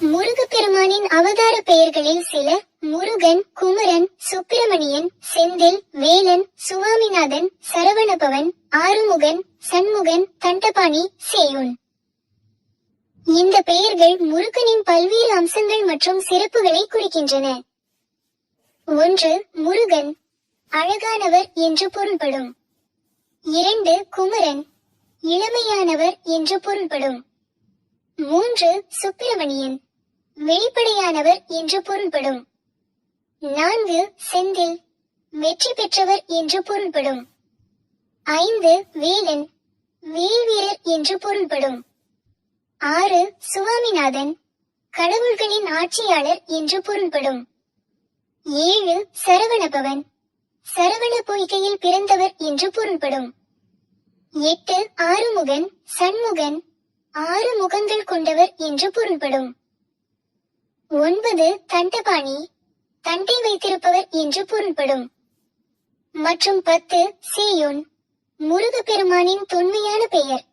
முருகப்பெருமானின் அவதார பெயர்களில் சில முருகன் குமரன் சுப்பிரமணியன் செந்தில் வேலன் சுவாமிநாதன் சரவணபவன் ஆறுமுகன் சண்முகன் தண்டபாணி சேயுன். இந்த பெயர்கள் முருகனின் பல்வேறு அம்சங்கள் மற்றும் சிறப்புகளை குறிக்கின்றன. ஒன்று முருகன். அழகானவர் என்று பொருள்படும். இரண்டு குமரன். இளமையானவர் என்று பொருள்படும். மூன்று சுப்பிரமணியன். வெளிப்படையானவர் என்று பொருள்படும் நான்கு செந்தில் வெற்றி பெற்றவர் என்று பொருள்படும் ஐந்து வேலன் வேல்வீரர் என்று பொருள்படும் ஆறு சுவாமிநாதன் கடவுள்களின் ஆட்சியாளர் என்று பொருள்படும் ஏழு சரவணபவன் சரவண பொய்கையில் பிறந்தவர் என்று பொருள்படும் எட்டு ஆறுமுகன் சண்முகன் ஆறு முகங்கள் கொண்டவர் என்று பொருள்படும் ஒன்பது தண்டபாணி தண்டை வைத்திருப்பவர் என்று பொருள்படும். மற்றும் பத்து சேயோன் முருகப்பெருமானின் தொன்மையான பெயர்.